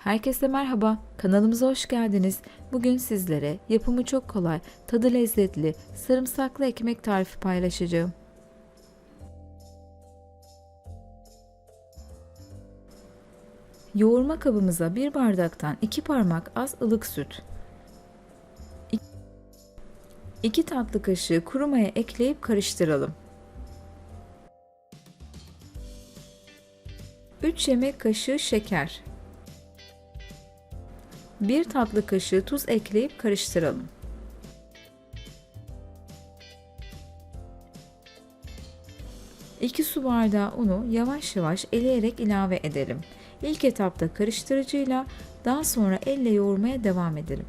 Herkese merhaba, kanalımıza hoş geldiniz. Bugün sizlere yapımı çok kolay, tadı lezzetli, sarımsaklı ekmek tarifi paylaşacağım. Yoğurma kabımıza bir bardaktan iki parmak az ılık süt, 2 tatlı kaşığı kuru maya ekleyip karıştıralım. 3 yemek kaşığı şeker, 1 tatlı kaşığı tuz ekleyip karıştıralım. İki su bardağı unu yavaş yavaş eleyerek ilave edelim. İlk etapta karıştırıcıyla daha sonra elle yoğurmaya devam edelim.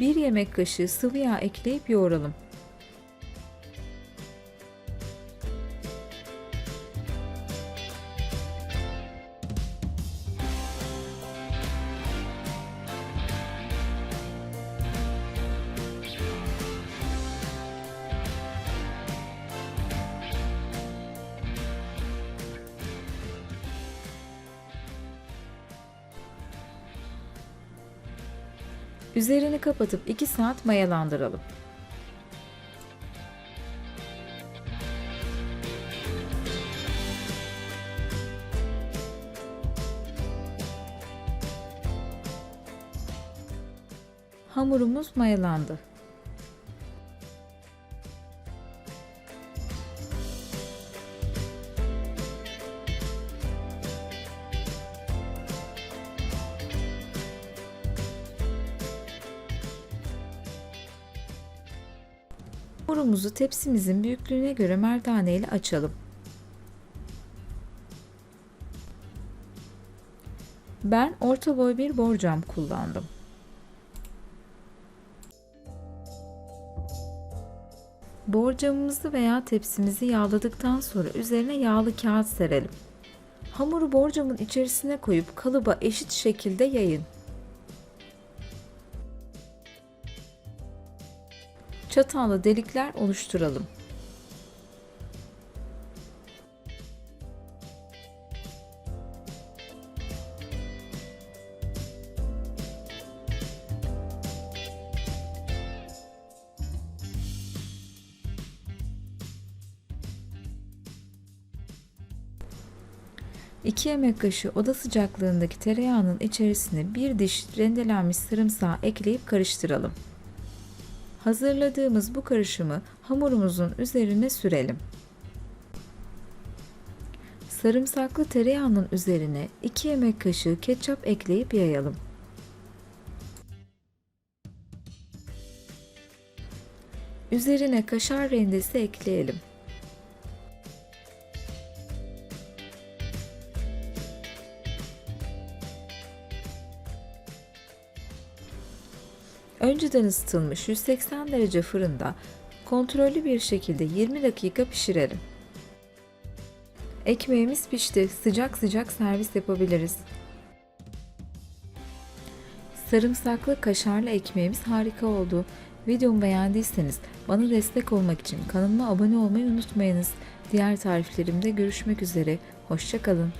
Bir yemek kaşığı sıvı yağ ekleyip yoğuralım. Üzerini kapatıp 2 saat mayalandıralım. Hamurumuz mayalandı. Hamurumuzu tepsimizin büyüklüğüne göre merdane ile açalım. Ben orta boy bir borcam kullandım. Borcamımızı veya tepsimizi yağladıktan sonra üzerine yağlı kağıt serelim. Hamuru borcamın içerisine koyup kalıba eşit şekilde yayın. Çatalla delikler oluşturalım. İki yemek kaşığı oda sıcaklığındaki tereyağının içerisine bir diş rendelenmiş sarımsağı ekleyip karıştıralım. Hazırladığımız bu karışımı hamurumuzun üzerine sürelim. Sarımsaklı tereyağının üzerine 2 yemek kaşığı ketçap ekleyip yayalım. Üzerine kaşar rendesi ekleyelim. Önceden ısıtılmış 180 derece fırında kontrollü bir şekilde 20 dakika pişirelim. Ekmeğimiz pişti. Sıcak sıcak servis yapabiliriz. Sarımsaklı kaşarlı ekmeğimiz harika oldu. Videomu beğendiyseniz bana destek olmak için kanalıma abone olmayı unutmayınız. Diğer tariflerimde görüşmek üzere. Hoşçakalın.